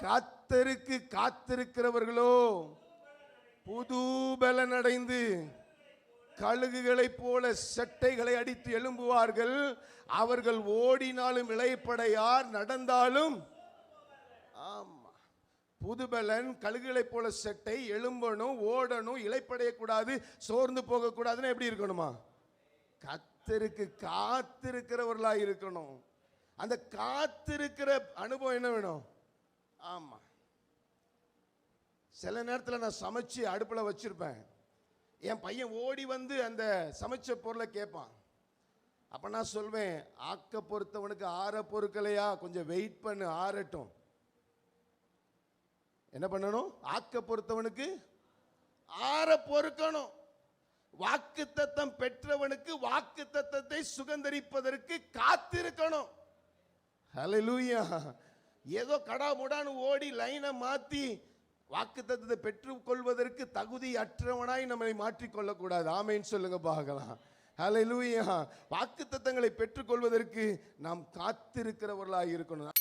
கத்தருக்கு காத்திருக்கிறவர்களோ புது பலன் அடைந்து கழுகுகளைப் போல செட்டைகளை அடித்து எழும்புவார்கள். அவர்கள் ஓடினாலும் இளைப்படையார் நடந்தாலும் ஆமா புதுபலன் கழுகுகளைப் போல செட்டை எழும்பணும் ஓடணும் இளைப்படையக்கூடாது சோர்ந்து போகக்கூடாதுன்னு எப்படி இருக்கணுமா? கத்தருக்கு காத்திருக்கிறவர்களாக இருக்கணும். அந்த காத்திருக்கிற அனுபவம் என்ன வேணும்? ஆமா. சில நேரத்தில் நான் சமைச்சு அடுப்பில் வச்சிருப்பேன். என் பையன் ஓடி வந்து அந்த சமைச்ச பொருளை கேட்பான். அப்போ நான் சொல்வேன் ஆக்க பொறுத்தவனுக்கு ஆற பொருட்களையா கொஞ்சம் வெயிட் பண்ணு ஆறட்டும். என்ன பண்ணணும்? ஆக்க பொறுத்தவனுக்கு ஆற பொறுக்கணும். வாக்கு தத்தம் பெற்றவனுக்கு வாக்கு தத்தத்தை சுகந்தரிப்பதற்கு காத்திருக்கணும். ஹலலூயா ஏதோ கடா முடான்னு ஓடி லைனை மாற்றி வாக்கு தத்துவத்தை பெற்றுக்கொள்வதற்கு தகுதி அற்றவனாய் நம்மளை மாற்றிக்கொள்ளக்கூடாது. ஆமைன்னு சொல்லுங்க பார்க்கலாம். ஹalleluya வாக்கு தத்தங்களை பெற்றுக்கொள்வதற்கு நாம் காத்திருக்கிறவர்களாக இருக்கணும்.